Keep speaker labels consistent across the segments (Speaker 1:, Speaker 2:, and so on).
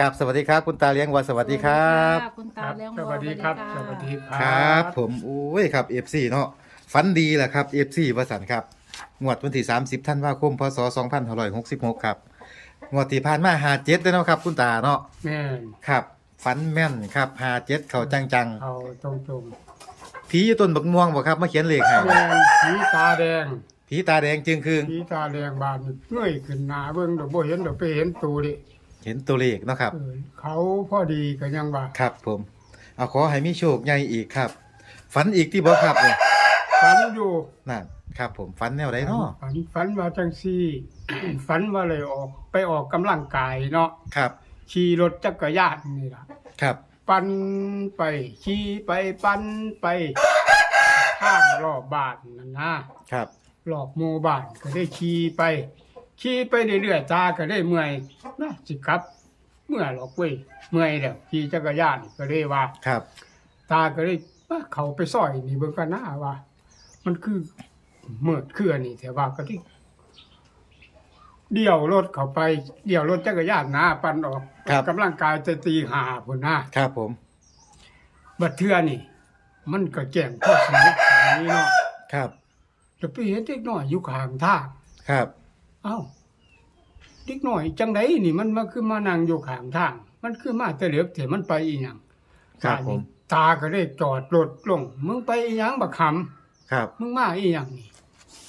Speaker 1: กับสวัสดีครับคุณตาเลี้ยงวัดสวัสดีครับ
Speaker 2: คุณตาเลี้ยง
Speaker 3: สวัสดีครับ ส
Speaker 2: วั
Speaker 3: วัสดีค
Speaker 1: ค
Speaker 3: รั
Speaker 1: รับ ผมโอ้ยครับ FC เนาะฝันดีแหละครับ FC วสันครับงวดวันที่ 30ธันวาคมพศ2566ครับงวดที่ผ่านมา57เด้อเนาะครับคุณตาเนาะ
Speaker 3: แม่น
Speaker 1: ครับฝันแม่นครับ57เข้าจัง
Speaker 3: เอาตรงตรง
Speaker 1: ๆผีอยู่ต้นบักม่วงบ่ครับมาเขียนเลขให้
Speaker 3: ๆแม่นผีตาแดง
Speaker 1: ผีตาแดงจึงคืง
Speaker 3: ผีตาแดงบานเงยขึ้นหน้าเบิ่งเดี๋ยวบ่เห็นเดี๋ยวไปเห็นตูดิ
Speaker 1: เห็นตัวเลขเนาะครับ
Speaker 3: เออเขาพอดีก็ยังว่า
Speaker 1: ครับผม เอาขอให้มีโชคใหญ่อีกครับ ฝันอีกที่บ่ครับเนี่ย
Speaker 3: ฝันอยู่
Speaker 1: นั่นครับผมฝันแนวใดเนาะ
Speaker 3: ฝันฝันว่าจังซี่ ฝันว่าเลยออก ไปออกกำลังกายเนาะ
Speaker 1: ครับ
Speaker 3: ขี่รถจักรยานนี่ล่ะ
Speaker 1: ครับ
Speaker 3: ปั่นไปขี่ไปปั่นไปทางรอบบ้านนั่นนะครับรอบหมู่บ้านก็ได้ขี่ไป ขี่ไปเรื่อยๆตาก็ได้เมื่อยนะสิครับ เมื่อยหรอกเว้ยเมื่อยแล้วขี่จักรยานก็ได้ว่า
Speaker 1: ครับ
Speaker 3: ตาก็ได้ว่าเขาไปซอยนี่เบิ่งกันหน้าว่า มันคือเมิดคืออันนี้แต่ว่าก็ที่เดี่ยวรถเข้าไป เดี่ยวรถจักรยานหนะปั่นออกกำลังกายจะตีหาพุ่นนะ
Speaker 1: ครับผม
Speaker 3: บัดเทื่อนี่มันก็แจ้งข้อสนุกนี้เนาะ
Speaker 1: ครับ
Speaker 3: จะไปเห็นเด็กน้อยอยู่ข้างทาง
Speaker 1: ครับ
Speaker 3: เอ้าเด็กน้อยจังไดนี่มันมาคือมานั่งอยู่ข้างทาง มันคือมาแต่เหลือบแต่มันไปอีหยัง
Speaker 1: ครับผม
Speaker 3: ตาก็ได้จอดรถลง มึงไปอีหยังบักคำ
Speaker 1: ครับ
Speaker 3: มึงมาอีหยังนี่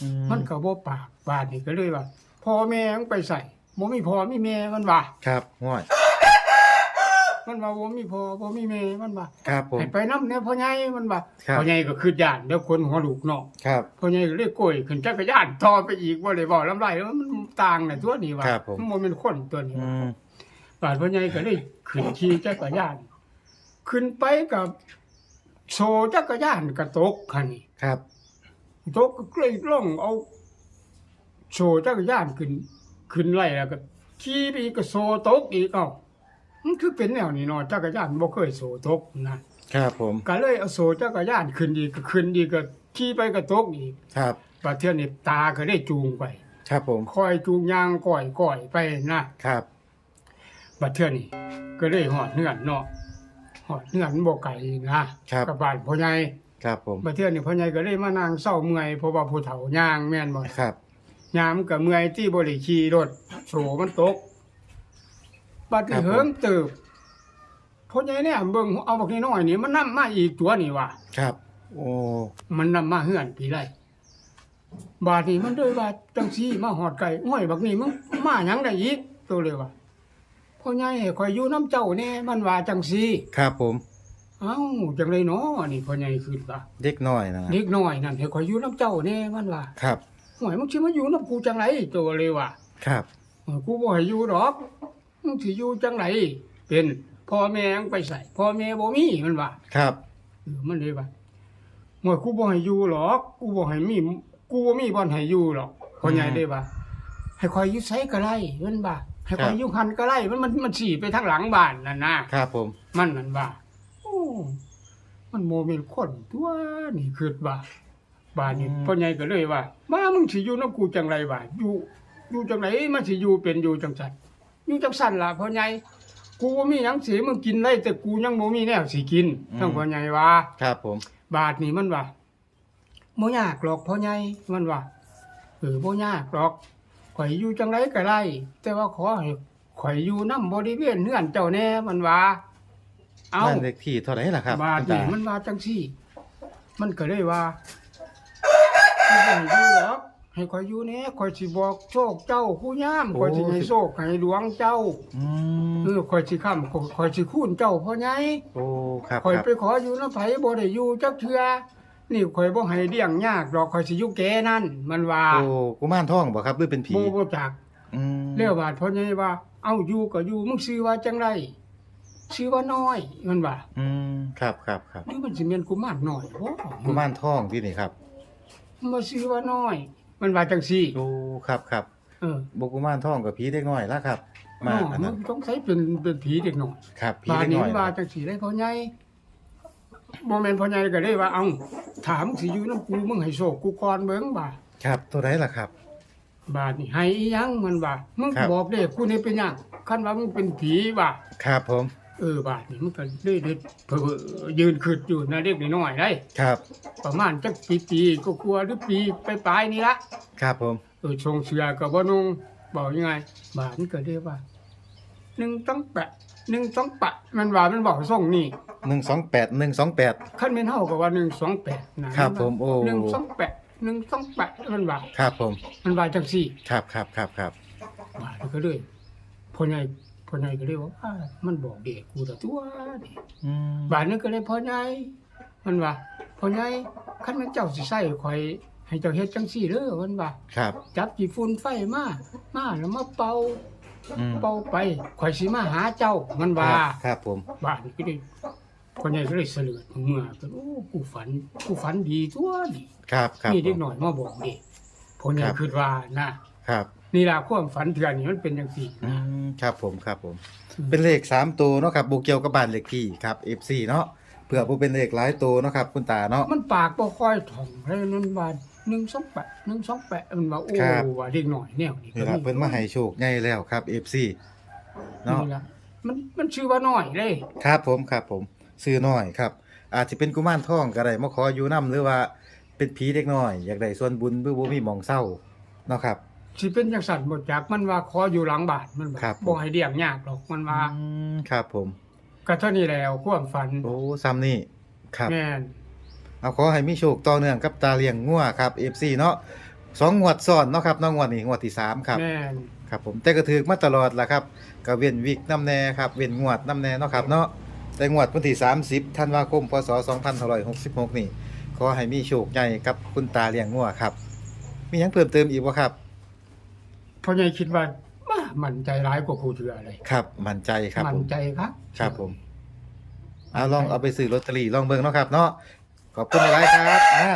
Speaker 1: อื
Speaker 3: มันก็บ่ปากบาดนี่ก็เลยว่าพ่อแม่มึงไปใส่บ่มีพ่อมีแม่มันว่า
Speaker 1: ครับง่อย
Speaker 3: มันว่าบ่มีพ่อบ่มีแม่มันว่า
Speaker 1: ครับผม
Speaker 3: ให้ไปนำแน่พ่อใหญ่มันว่า
Speaker 1: ครับ
Speaker 3: พ่อใหญ่ก็คือย่านเดี๋ยวคนหัวลูกเนาะ
Speaker 1: ครับ
Speaker 3: พ่อใหญ่ก็เลยโกยขึ้นจักรยานต่อไปอีกบ่ได้เว้าลำไรมันต่างน่ะตัวนี้ว่า
Speaker 1: ครับผม
Speaker 3: นบ่แม่นคนตัวนี้
Speaker 1: อื
Speaker 3: ว่ามบาดพ่อใหญ่ก็เลยขึ้นขี่จักรยาน ขึ้นไปกับโซจักรยานก็ตกคันนี้
Speaker 1: ครับ
Speaker 3: ตกก็เกล้ล่องเอาโซจักรยานขึ้น ขึ้นไล่แล้วก็ขี่ไปอีกก็โซตกอีกเอ้า มันคือเป็นแนวนี้เนาะจักรยานบ่เคยโซตกนะครับ
Speaker 1: ผม
Speaker 3: ก็เลยเอาโซจักรยานขึ้นอีกก็ขึ้นอีกก็ขี่ไปก็ตกอีก
Speaker 1: ครับ
Speaker 3: บาดเทื่อนี่ตาก็ได้จูงไป
Speaker 1: ครับผม
Speaker 3: คอยจูงยางก่อยก่อยไปนะครับบาดเทื่อนี่ก็ได้หอดเงื่อนเนาะหอดเงื่อนบ่ไกลนะครับกับบ้านพ่อใหญ่
Speaker 1: ครับผม
Speaker 3: บาดเทื่อนี่พ่อใหญ่ก็เลยมานั่งเศร้าเมื่อยเพราะว่าผู้เฒ่าย่างแม่นบ่
Speaker 1: ครับ
Speaker 3: ยามกับเมื่อยที่บริขี่รถโฉมันตก บัดนี้เหิงเติบพ่อใหญ่เนี่ยเบิ่งเอาบักน้อยๆนี่มันนำมาอีกตัวนี่ว่ะ
Speaker 1: ครับ โอ้
Speaker 3: มันนำมาเฮือนพี่ไรบาดนี้มันด้วยว่าจังซี่มาหอดไก่ห้อยบักนี่มึงมาหยังได้อีกตัวเลยว่าพ่อใหญ่ให้ข่อยอยู่น้ำเจ้าแน่มันว่าจังซี่
Speaker 1: ครับผม
Speaker 3: เอ้าจังไดเนาะนี่พ่อใหญ่ขึ้นว่า
Speaker 1: เด็กน้อยนะ
Speaker 3: เด็กน้อยนั่นให้ข่อยอยู่น้ำเจ้าแน่มันว่า
Speaker 1: ครับ
Speaker 3: ห้อยมึงสิมาอยู่น้ำกูจังไรตัวเลยว่า
Speaker 1: ครับ
Speaker 3: เออกูบ่ให้อยู่ดอก มึงสิอยู่จังไหนเป็นพ่อแม่ยังไปใส่พ่อแม่บ่มีมันว่า
Speaker 1: ครับ
Speaker 3: เออมันเลยว่าหมวยกูบ่ให้อยู่หรอกกูบ่ให้มีกูบ่มีบ่อนให้อยู่หรอกพ่อใหญ่เลยว่าให้คอยอยู่ไสก็ได้มันว่าให้คอยอยู่หันก็ได้มันมันมันสิไปทางหลังบ้านนั่นนะครับ
Speaker 1: ผม
Speaker 3: มันนั่นว่าโอ้มันโมเมนคนตัวนี่คือว่าบ้านนี่พ่อใหญ่ก็เลยว่ามามึงสิอยู่นํกูจังไรว่าอยู่อยู่จังไหนมันสิอยู่เป็นอยู่จังซั่น อยู่จังสั่นล่ะพ่อใหญ่กูบ่มีหยังสิมึงกินได้แต่กูยังบ่มีแนวสิกินทั้งพ่อใหญ่ว่า
Speaker 1: ครับผม
Speaker 3: บาทนี่มันว่าบ่ยากหรอกพ่อใหญ่มันว่าเออบ่ยากหรอกข่อยอยู่จังไดก็ได้แต่ว่าขอให้ข่อยอยู่นำบริเวณเฮือนเจ้าแน่มันว่า เอา
Speaker 1: บ้านเลขที่เท่าไหร่ล่ะครับ
Speaker 3: บาท
Speaker 1: คุณ
Speaker 3: นี่
Speaker 1: ตา
Speaker 3: มันว่าจังซี่ มันก็เลยว่าบ่ให้อยู่หรอก ให้ข่อยอยู่แน่ข่อยสิบอกโชคเจ้าผู้ยามข่อยสิให้โชคให้หลวงเจ้า
Speaker 1: อืม
Speaker 3: เออคอยสิค้ำคอยสิคูนเจ้าพ่อใหญ่
Speaker 1: โอ้ครับ
Speaker 3: คอย
Speaker 1: ครับ
Speaker 3: ไปขออยู่น้ำไผบ่ได้อยู่จักเทื่อนี่คอยบ่ให้เลี้ยงยากดอกคอยสิอยู่แก่นั่นมันว่า
Speaker 1: โอ้กุมารทองบ่ครับหรือเป็นผี
Speaker 3: บ่บ่จัก
Speaker 1: อืม
Speaker 3: เรียกบาดพ่อใหญ่ว่า เอาอยู่ก็อยู่มึงชื่อว่าจังไรชื่อว่าน้อยมันว่า
Speaker 1: อืมครับครับครับ
Speaker 3: หรือมันสิแม่นกุมารน้อยบ่
Speaker 1: กุมารทองที่นี่ครับ
Speaker 3: มันบ่ชื่อว่าน้อย มันว่าจังซี่
Speaker 1: โอ้ครับครับ
Speaker 3: เออ
Speaker 1: บ่กุมารทองกับผีเด็กน้อยละครับ มา
Speaker 3: น้อย
Speaker 1: อัน
Speaker 3: มั
Speaker 1: นั้น
Speaker 3: นต้องใช้เป็นเป็นผีเด็กน้อย
Speaker 1: ครับผี
Speaker 3: บาด
Speaker 1: เด็ก
Speaker 3: นี้
Speaker 1: น้อย
Speaker 3: มันว่าจังซี่ได้พ่อใหญ่บ่แม่นพ่อใหญ่ก็เลยว่าเอ้าถามสิอยู่นำกูมึงให้โชคกูก่อนเบิ่งบ่า
Speaker 1: ครับตัวไหนล่ะครับ
Speaker 3: บาดนี่ให้อีหยังมันว่ามึง
Speaker 1: ครับ
Speaker 3: บอกเด้กูนี่เป็นหยังคันว่ามึงเป็นผีว่า
Speaker 1: ครับผม
Speaker 3: เออบาดนี่มันก็เลยเด็ดเพิ่นยืนขึ้นอยู่นะเด็กน้อยๆได้
Speaker 1: ครับ
Speaker 3: ประมาณจักปีปีๆก็กลัวหรือปีไปปลายๆนี่ละ
Speaker 1: ครับผม
Speaker 3: เออทรงเสือกับว่านุ่งบอกยังไงบาดนี่ก็เรียกว่าหนึ่งต้องแปะหนึ่งต้องปะ มันว่ามันบอกส่งนี่
Speaker 1: หนึ่งสองแปดหนึ่งสองแปด
Speaker 3: ขั้นเป็นเท่ากับว่าหนึ่งสองแปดนะครับ
Speaker 1: ผมโอ้
Speaker 3: หนึ่งสองแปดหนึ่งสองแปดมันว่า
Speaker 1: ครับผม
Speaker 3: มันว่าจังสี่
Speaker 1: ครับครับครับครับ
Speaker 3: บาดนี่ก็เลยพ่อใหญ่ พ่อใหญ่ก็เลยว่าอ้ามันบอกเด็กกูแต่ตัวนี่
Speaker 1: อืม
Speaker 3: บาดนี่ก็เลยพ่อใหญ่มันว่าพ่อใหญ่ขั้นมันเจ้าสิใส่ข่อยให้เจ้าเฮ็ดจังสี่เด้อมันว่า
Speaker 1: ครับ
Speaker 3: จับจีฝุ่นไฟมามาแล้วมาเป่า
Speaker 1: อืม
Speaker 3: เป่าไปข่อยสิมาหาเจ้ามันว่า
Speaker 1: ครับผม
Speaker 3: บ้านก็เลยคนใหญ่ก็เลยเสลือดเมื่อก็โอ้กูฝันกูฝันดีทั่วนี่
Speaker 1: ครับครับ
Speaker 3: นี่
Speaker 1: ผ
Speaker 3: เด็ก
Speaker 1: ม
Speaker 3: หน่อยมาบอกเด็กคนใหญ่
Speaker 1: ครับ
Speaker 3: คิดว่านะ
Speaker 1: ครับ
Speaker 3: นี่ล่ะความฝันเถื่อนนี่มันเป็นจังซี่
Speaker 1: อืมครับผมครับผม เป็นเลขสามตัวเนาะครับโบเกียวกับบ้านเลขที่ครับ F4 เนาะเผื่อผู้เป็นเลขหลายตัวเนาะครับคุณตาเนาะ
Speaker 3: มันปากบ่ค่อยถ่องให้นั่นว่า128 128มันว่าโอ้
Speaker 1: ครับ
Speaker 3: ว่าเด็กหน่อยแนวนี้
Speaker 1: นี่ล่ะเพิ่นมาให้โชคใหญ่แล้วครับ F4 เนาะ
Speaker 3: นี่ล่ะมันมันชื่อว่าน้อยเลย
Speaker 1: ครับผมครับผมซื้อน้อยครับ อาจจะเป็นกุมารทองก็ได้มาขออยู่นํหรือว่าเป็นผีเด็กน้อย อยากได้ส่วนบุญหรือบ่มีหมองเศร้าเนาะครับ
Speaker 3: สิเป็นจังซั่นบ่จักมันว่าขออยู่หลังบ้านมัน
Speaker 1: ครับผม
Speaker 3: บ่ให้เลี้ยงยากหรอกมันว่า
Speaker 1: อืมครับผม
Speaker 3: ก็เท่านี้แล้วความฝัน
Speaker 1: โอ้ซ้ำนี่ครับ
Speaker 3: แม่น
Speaker 1: เอาขอให้มีโชคต่อเนื่องกับตาเลี้ยงงัวครับ FC เนาะสองงวดซ้อนเนาะครับเน้องงวดนี้งวดที่สามครับ
Speaker 3: แม่น
Speaker 1: ครับผมแต่ก็ถือมาตลอดล่ะครับก็เว้นวิกน้ำแน่ครับเว้นงวดน้ำแน่เนาะครับเนาะแต่งวดวันที่ 30ธันวาคมพศ2566 นี่ขอให้มีโชคใหญ่กับคุณตาเลี้ยงงัวครับ มีหยังเพิ่มเติมอีกบ่ครับ
Speaker 3: พ่อใหญ่คิดว่ามามั่นใจร้ายกว่าครูเถืออะไร
Speaker 1: ครับ มั่นใจครับ
Speaker 3: มั่
Speaker 1: ผ
Speaker 3: น
Speaker 1: ม
Speaker 3: ใจครับ
Speaker 1: ครับผมเอาลองเอาไปซื้อลอตเตอรี่ลองเบิ่งเนาะครับ เนาะขอบคุณหลายๆครับอ่า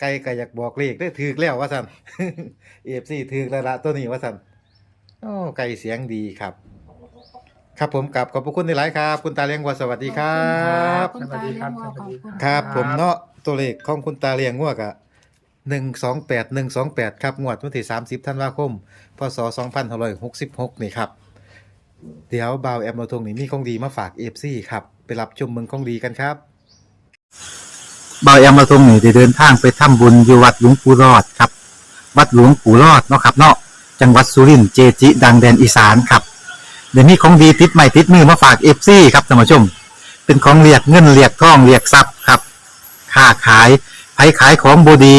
Speaker 1: ไก่ก็อยากบอกเลขได้ถือแล้วว่าซั่น AFC ถือแล้วละตัวนี้ว่าซั่นโอ้ไก่เสียงดีครับ ครับผมกับขอบพระคุณหลายๆครับ คุณตาเลี้ยงวัวสวัสดีครับ
Speaker 3: สวัสดีครับสวัสดีครับ
Speaker 1: ครับผมเนาะตัวเลขของคุณตาเลี้ยงงัวกะ หนึ่งสองแปดหนึ่งสองแปดครับ งวดวันที่สามสิบธันวาคม พศสองพันหกสิบหกนี่ครับ เดี๋ยวบ่าวแอมโราทงนี่มีของดีมาฝากเอฟซีครับ ไปรับชมเมืองของดีกันครับบ่าวแอมโราทงนี่ได้เดินทางไปทำบุญอยู่วัดหลวงปู่รอดครับ วัดหลวงปู่รอดเนาะครับเนาะ จังหวัดสุรินทร์เจจิดังแดนอีสานครับ เดี๋ยวนี้ของดีติดใหม่ติดมือมาฝากเอฟซีครับท่านผู้ชม เป็นของเรียกเงินเรียกทองเรียกทรัพย์ครับ ค้าขายไผขายของบดี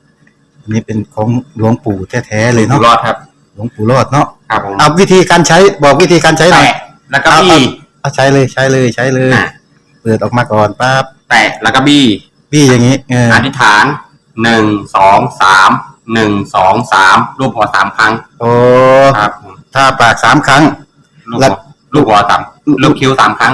Speaker 1: อันนี้เป็นของหลวงปู่แท้ๆเลย
Speaker 2: อยู่
Speaker 1: เนาะ
Speaker 2: รอดครับ
Speaker 1: หลวงปู่รอดเนาะ
Speaker 2: ครับผม
Speaker 1: เอาวิธีการใช้บอกวิธีการใช้หน่อย
Speaker 2: แตะแล้วก็บี้
Speaker 1: เอาใช้เลยใช้เลยใช้เลย
Speaker 2: อะ
Speaker 1: เปิดออกมาก่อนปั๊บ
Speaker 2: แตะแล้วก็บี้
Speaker 1: พี่อย่างนี้เออ
Speaker 2: อธิษฐานหนึ่งสองสามหนึ่งสองสามรูปหัวสามครั้ง
Speaker 1: โอ้
Speaker 2: ครับผม
Speaker 1: ถ้าปากสามครั้ง
Speaker 2: ลูก
Speaker 1: แล้
Speaker 2: หั
Speaker 1: ว
Speaker 2: วลูกหัวสามลูกคิ้วสามครั้ง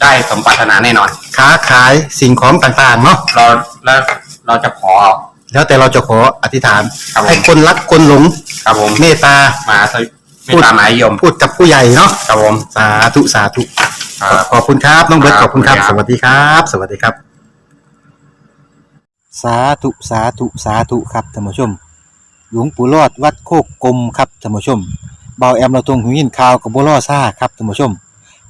Speaker 2: ได้สมปรารถนาแน่นอน
Speaker 1: ค้าขายสิ่งของต่างๆเนาะ
Speaker 2: เราแล้วเราจะขอ
Speaker 1: แล้วแต่เราจะขออธิษฐาน
Speaker 2: ครับผม
Speaker 1: ให้คนรักคนหลง
Speaker 2: ครับผม
Speaker 1: เมตตา
Speaker 2: มาสวิเมตตามหานิยม
Speaker 1: พูดกับผู้ใหญ่เนาะ
Speaker 2: ครับผม
Speaker 1: สาธุสาธุ
Speaker 2: ครับ
Speaker 1: ขอบคุณครับน้องเบิร์ต
Speaker 2: ค
Speaker 1: ข
Speaker 2: รับ
Speaker 1: อบคุณครับ
Speaker 2: ขอบ
Speaker 1: ส
Speaker 2: คุณครับ
Speaker 1: วัสดีครับ สวัสดีครับ สาธุสาธุสาธุครับท่านผู้ชม หลวงปู่รอดวัดโคกกลมครับท่านผู้ชมเบาแอมเราตรงหูยินข่าวกับบัวล่อซ่าครับท่านผู้ชม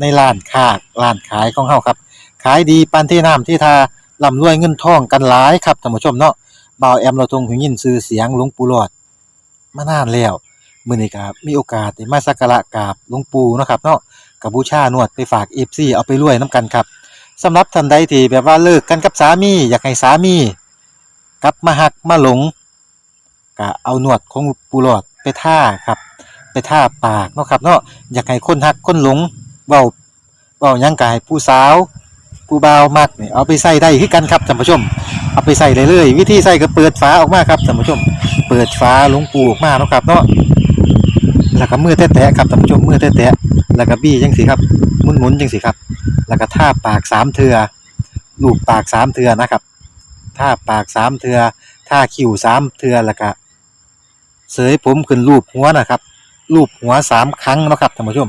Speaker 1: ในร้านค้าร้านขายของเฮาครับ ขายดีปานที่น้ำที่ทาร่ำรวยเงินทองกันหลายครับท่านผู้ชมเนาะบ่าวแอมเราทงหูยินชื่อเสียงหลวงปู่หลอด มานานแล้วมื้อนี้ก็มีโอกาสได้มาสักการะกราบหลวงปู่เนาะครับเนาะกับบูชานวดไปฝาก FC เอาไปรวยนํกันครับสำหรับท่านใดที่แบบว่าเลิกกันกับสามี อยากให้สามีกลับมาหักมาหลงก็เอาหนวดของปูหลอดไปท่าครับ ไปท่าปากเนาะครับเนาะอยากให้คนหักคนหลง เบาเบายังกายผู้สาวผู้เบาวมักนี่เอาไปใส่ได้คือกันครับท่านผู้ชม เอาไปใส่เลยเลยวิธีใส่ก็เปิดฝาออกมาครับท่านผู้ชม เปิดฝาหลวงปูออกมาเนาะครับเนาะแล้วก็มือแตะๆครับท่านผู้ชมมือแตะๆแล้วก็บี้จังสิครับหมุนๆจังสิครับ แล้วก็ท่าปากสามเทือลูบปากสามเทือนะครับท่าปากสามเทือท่าคิ้วสามเทือแล้วก็เสยผมขึ้นรูปหัวนะครับรูปหัวสามครั้งนะครับท่านผู้ชม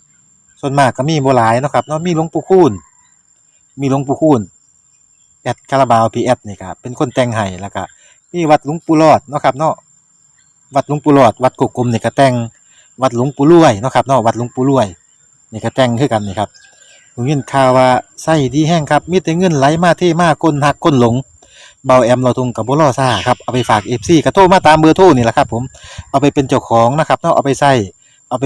Speaker 1: ส่วนมากก็มีบหลายเนาะครับเนาะมีหลวงปู่คูณมีหลวงปู่คูณแอดคาราบาวพีแอดนี่ครับเป็นคนแต่งให้แล้วก็มีวัดหลวงปู่รอดเนาะครับเนาะวัดหลวงปู่รอด วัดกกกลมนี่ก็แต่งวัดหลวงปู่รวยเนาะครับเนาะวัดหลวงปู่รวยนี่ก็แต่งคือกันนี่ครับผมยินข่าวว่าไส้ดีแห้งครับมีแต่เงินไหลมาเท่มาคนหักคนหลงเบาแอมเราทุงกับบุรอซ่าครับเอาไปฝากเอฟซีกระโทรมาตามเบอร์โทรนี่แหละครับผมเอาไปเป็นเจ้าของนะครับเนาะเอาไปใส่เอาไป